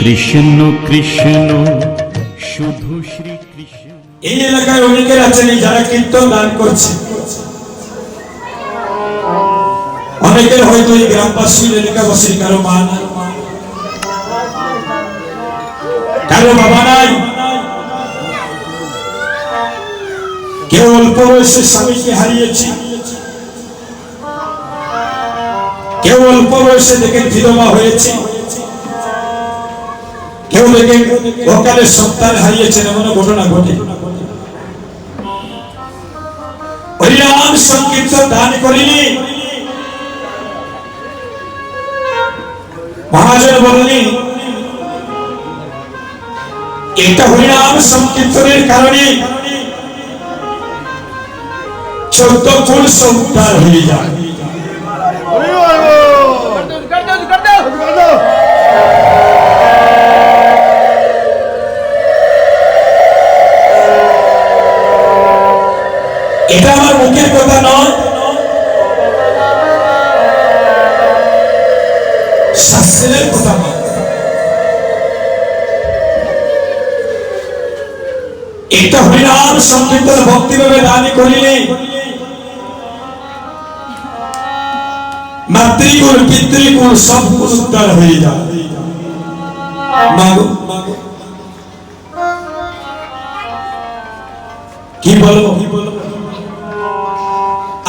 কৃষ্ণ কৃষ্ণ, শুধু শ্রী কৃষ্ণ। এই এলাকায় অনেকের আছেন যারা কীর্তন দান করছে। অনেকের হয়তো এই গ্রামবাসীর এলাকাবাসীর কারও মা নাই। কারও বাবা নাই। কেউ অল্প বয়সে স্বামীকে হারিয়েছে। কেউ অল্প বয়সে দেখেন বিধবা হয়েছে। কেউ দেখেন অকালে সন্তান হারিয়েছেন এমন ঘটনা ঘটে। হরিনাম সংকীর্তন দান করিনি। মহাজন বললেন, এটা হরিনাম সংকীর্তনের কারণে চোদ্দ কুল উদ্ধার হয়ে যায়। হরিনাম সংকীর্তন ভক্তিভাবে দান করিলে মাতৃকুল, পিতৃকুল সব উদ্ধার হয়ে যায়। কি বলব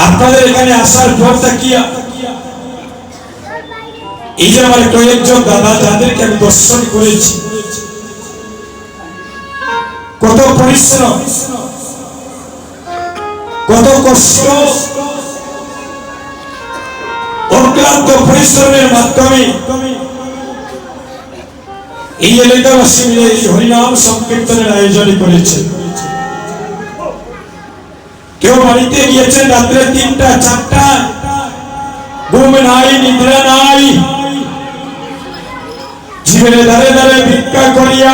আপনাদের এখানে আসার পরটা কি? এই যে আমার কয়েকজন দাদা, যাদেরকে আমি দর্শন করেছি। কত পরিশ্রম, কত কষ্ট, অক্লান্ত পরিশ্রমের মাধ্যমে এই এলাকাবাসী মিলে হরিনাম সংকীর্তনের আয়োজন করেছে। কেউ বাড়িতে গিয়েছেন রাত্রে তিনটা, চারটা, ঘুম নাই, নিদ্রা নাই। জীবনে দাঁড়ে দাঁড়ে ভিক্ষা করিয়া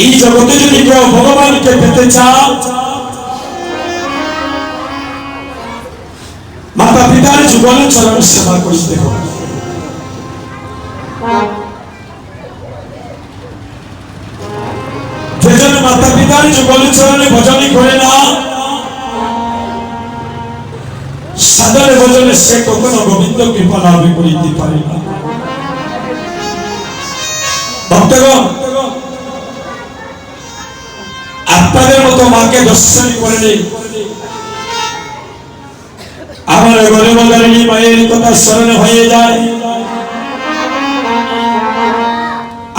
এই জগতে যদি কেউ ভগবানকে পেতে চাও, মাতা পিতার জীবন চরণ সেবা করিতে হবে যেজন মাতা পিতার যুগল চরণে ভজনী করে না, সাদরে ভজনে সে কখনো গোবিন্দ কৃপা লাভ করিতে পারে না। ভক্তগণ আপনাদের মতো মাকে দর্শন করে নেই। আমার ঘরে বলারিনী মায়ের কথা স্মরণে হয়ে যায়।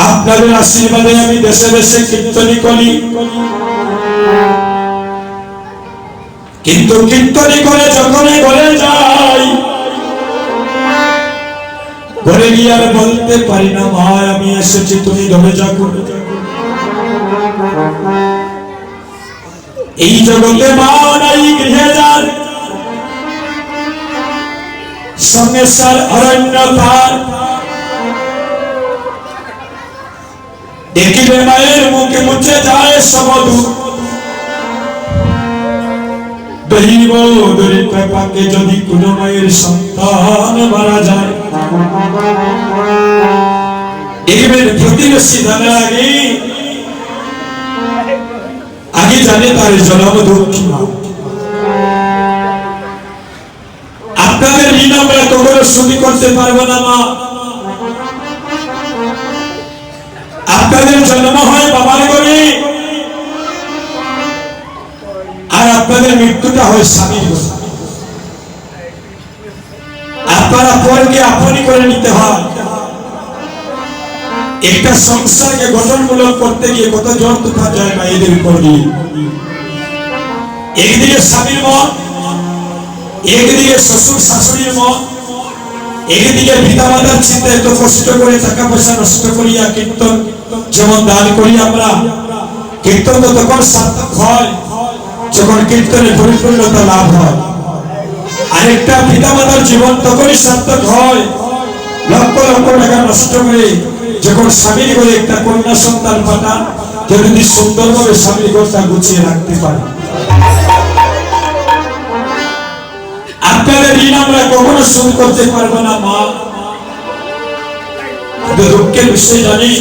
আপনাদের আশীর্বাদে আমি দেশে দেশে কীর্তনী করি। কিন্তু কীর্তনী করে যখনই ঘরে যাই ঘরে গিয়ে আর বলতে পারি না, মা, আমি এসেছি, তুমি ধরে যাব এই জগতে মা নাই গৃহে যান সঙ্গে সার অরণ্য তার দেখিবে মায়ের মুখে মুছে যায় সমধু। দৈব দরিদ্র পাকে যদি কোন মায়ের সন্তান মারা যায়। দেখবেন প্রতিবেশী জানা আগে আগে জানে তার জন্ম দক্ষিণ আপনাদের ঋণ আমরা কখনো সুখী করতে পারব না, মা। আপনাদের জন্ম হয় বাবার ঘরে। আর আপনাদের মৃত্যুটা হয় স্বামীর ঘরে। আপনারা পরকে আপনি করে নিতে হয়। একটা সংসারকে গঠনমূলক করতে গিয়ে কত জোর তুফান যায় মায়েদের উপর দিয়ে। একদিকে স্বামীর মত, একদিকে শ্বশুর শাশুড়ির মত, একদিকে পিতা মাতার চিন্তা এত কষ্ট করে টাকা পয়সা নষ্ট করিয়া কীর্তন যেমন দান করি আমরা, কীর্তন তো তখন সার্থক হয়, যখন কীর্তনে পরিপূর্ণতা লাভ হয়। আরেকটা পিতা মাতার জীবন তখনই সার্থক হয়, লক্ষ লক্ষ টাকা নষ্ট করে যখন স্বামীর করে একটা কন্যা সন্তান পাঠান যদি সুন্দরভাবে স্বামীর ঘরটা গুছিয়ে রাখতে পারে। আপনাদের ঋণ আমরা কখনো শোধ করতে পারব না, মা। দুঃখের বিষয় জানি,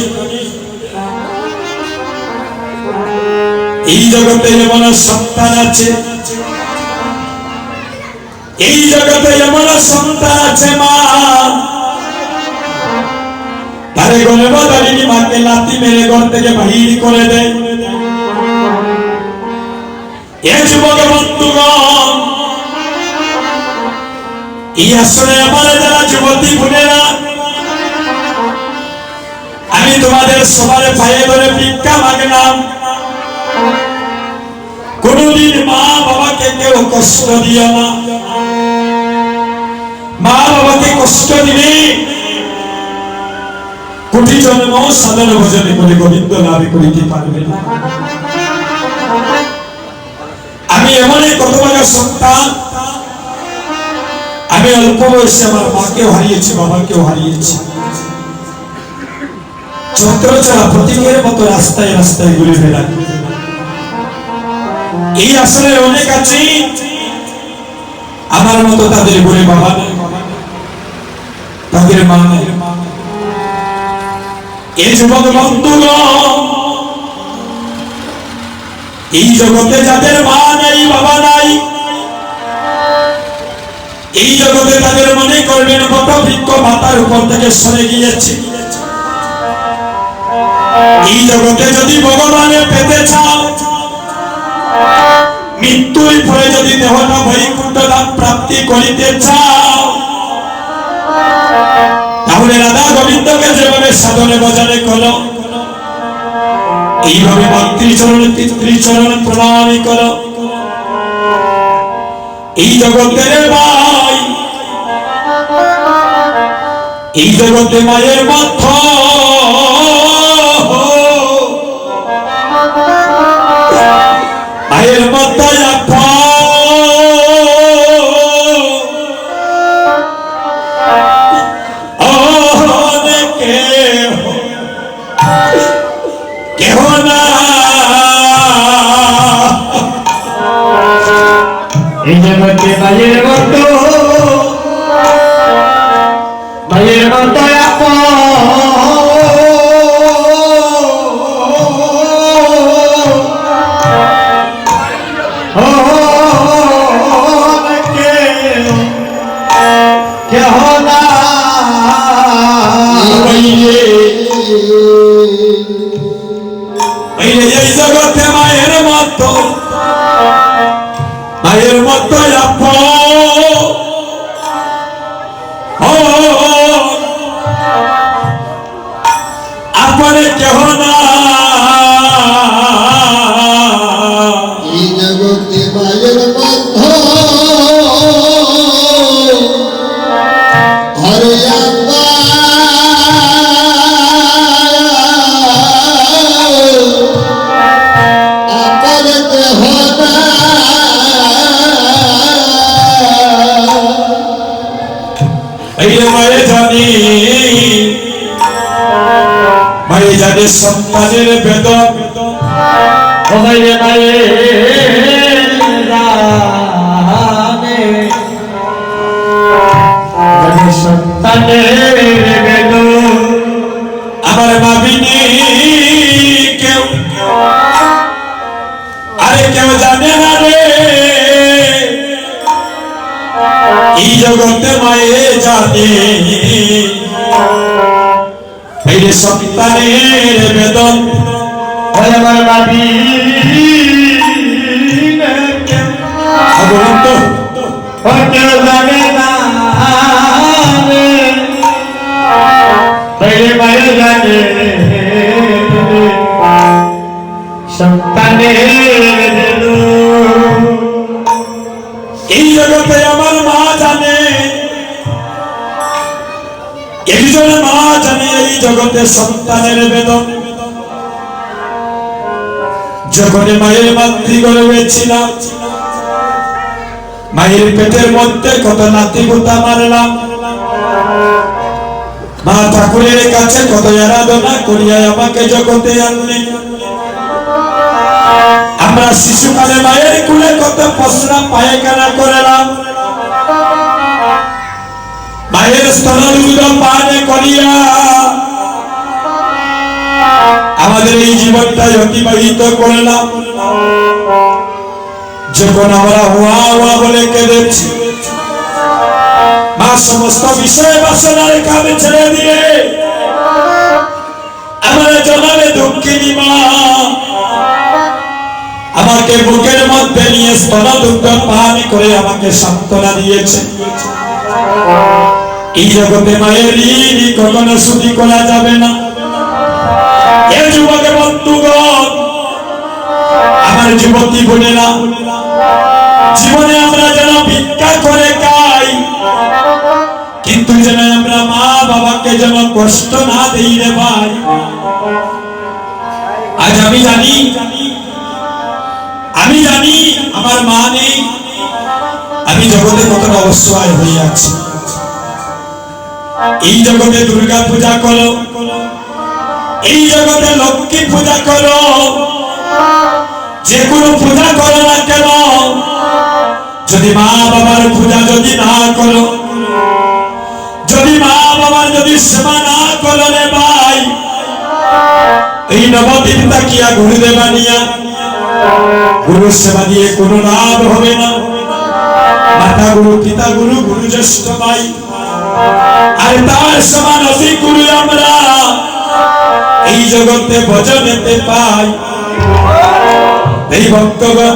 এই জগতে সন্তান আছে। এই জগতে এমন সন্তান আছে, মা। তারে গলে বদারিনি মাকে লাতি মেরে ঘর থেকে বাহির করে দেয়। আমি তোমাদের সবার পায়ে ধরে ভিক্ষা মাগলাম। কোনদিন মা বাবাকে কেউ কষ্ট দিও না। মা বাবাকে কষ্ট দিলে কোটি জন্ম সাধন ভজনে করে গোবিন্দ লাভ করিতে পারবে না। আমি এমনই কত বড় সন্তান, আমি অল্প বয়সে আমার মাকেও হারিয়েছি, বাবাকেও হারিয়েছি। চক্র চলা প্রতীকের মতো রাস্তায় রাস্তায় ঘুরে বেড়াই। এই আসলে অনেক আছে। আমার মতো তাদের ঘুরে বাবা নেই। তাদের মা নেই। এই যুবক বন্ধুগণ এই জগতে যাদের মা নাই, বাবা নাই, এই জগতে তাদের মনে করবেন কত বৃক্ষ মাথার উপর থেকে সরে গিয়েছে। এই জগতে যদি ভগবানের পেতে চাও মৃত্যুর পরে যদি দেহটা বৈকুণ্ঠ ধাম প্রাপ্তি করিতে চাও তাহলে রাধা গোবিন্দকে যেভাবে সাধনে বজারে করো এইভাবে মাতৃচরণ পিতৃচরণ প্রণামী করো এই জগতের ভাই এই জগতে মায়ের মত মায়ের মতো জগতে মায়ের মতো মায়ের মতো আমার ভাবিনি কেউ আরে কেউ জানে না রে এই জগতে মায়ে জানে এই সন্তানের বেদন। আমার বাবি। ও কেউ জানে না রে বাইরে বাইরে জানে এই জগতে আমার মা জানে। জগতে সন্তানের বেদন যখন মায়ের মাতৃগর্ভে ছিলাম মায়ের পেটের মধ্যে কত নাতি গোতা মারলাম মা ঠাকুরের কাছে কত আরাধনা করিয়া আমাকে জগতে আনলেন। আমরা শিশুকালে মায়ের কুলে কত পশরা পায়খানা করলাম। মায়ের স্তনদুগ্ধ পান করিয়া আমাদের এই জীবনটাই অতিবাহিত করলাম। যখন আমরা হুয়া হুয়া বলে কেঁদেছি, মা সমস্ত বিষয় বাসনার কামে ছেড়ে দিয়ে, আমরা জনাবে দুঃখিনী মা, আমাকে বুকের মধ্যে নিয়ে স্তন দুঃখ পানি করে আমাকে সান্ত্বনা দিয়েছে। এই জগতে মায়ের ঋণ কখনো শুধু করা যাবে না। এ যুবকে বন্ধুগণ, আমার যুবতী বোনেরা জীবনে আমরা যেন ভিক্ষা করে খাই, কিন্তু যেন আমরা মা বাবাকে যেন কষ্ট না দেই রে ভাই। আজ আমি জানি আমি জানি আমার মা নেই, আমি জগতে কতটা অসহায় হয়ে আছি। এই জগতে দুর্গা পূজা করো, এই জগতে লক্ষ্মী পূজা করো, যে কোনো পূজা করো না কেন যদি মা বাবার পূজা যদি না করো, যদি মা বাবার যদি সেবা না করো রে ভাই, এই নবদিন তাকিয়া গুরুদেবা নিয়া গুরু সেবা দিয়ে কোনো লাভ হবে না। মাতা গুরু পিতা গুরু গুরু জ্যেষ্ঠ ভাই, আর তার সমান অতি গুরু আমরা। এই জগতে ভজনেতে পাই। এই ভক্তগণ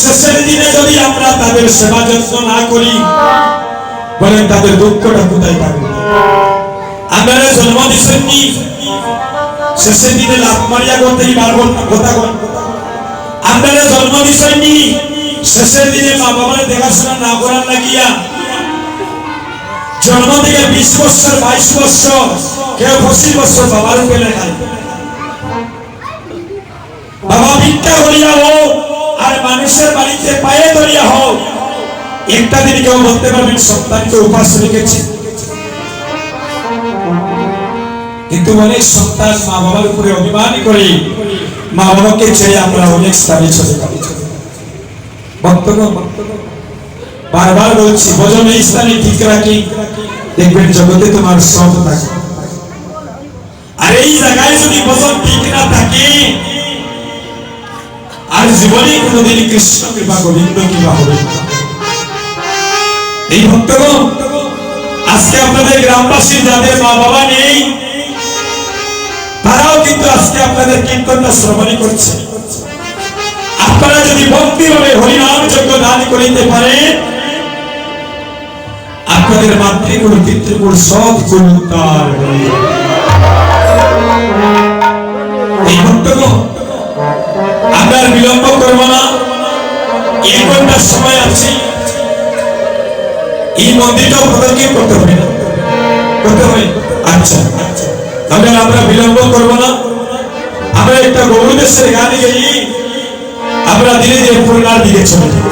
শেষের দিনে যদি আমরা তাদের সেবা যত্ন না করি বলেন তাদের দুঃখটা কোথায় পাবে? আপনারা জন্ম দিচ্ছেননি শেষের দিনে লাভ মারিয়া করতেই পারব না? কথা আপনারা জন্ম দিচ্ছেননি শেষের দিনে মা বাবার দেখাশোনা না করার লাগিয়া জন্ম থেকে বিশ বছর, বাইশ বছর, কেউ পঁচিশ বছর বাবার পেলে খায় বাবা ভিক্ষা করিয়া হোক, আর মানুষের বাড়িতে পায়ে ধরিয়া হোক, একটা দিন কেউ বলতে পারবেন সন্তানকে উপাস রেখেছে কিন্তু অনেক সন্তান মা বাবার উপরে অভিমান করে মা ছেড়ে আমরা অনেক স্থানে চলে যাই বক্তব্য বারবার বলছি, ভজন এই স্থানে ঠিক রাখি। দেখবেন জগতে তোমার সব থাকে। আর এই জায়গায় যদি ভজন ঠিক না থাকে, আর জীবনে কোনোদিন কৃষ্ণ কৃপা, গোবিন্দ কৃপা হবে এই ভক্তগণ, আজকে আপনাদের গ্রামবাসী, যাদের মা বাবা নেই তারাও কিন্তু আজকে আপনাদের কীর্তনটা শ্রবণই করছে। আপনারা যদি ভক্তি হবে হরিনাম যজ্ঞ দান করিতে পারেন, আপনাদের মাতৃকুল পিতৃকুল সব ভক্তগণ, আমরা বিলম্ব করব না। এক ঘণ্টার সময় আছে। এই মন্দিরটাও প্রদর্শন করতে হবে না। করতে হবে। আচ্ছা। তাহলে আমরা বিলম্ব করব না। আমরা একটা গৌরদেশের গান গেই আমরা ধীরে ধীরে পুরনার দিকে চলে যাব।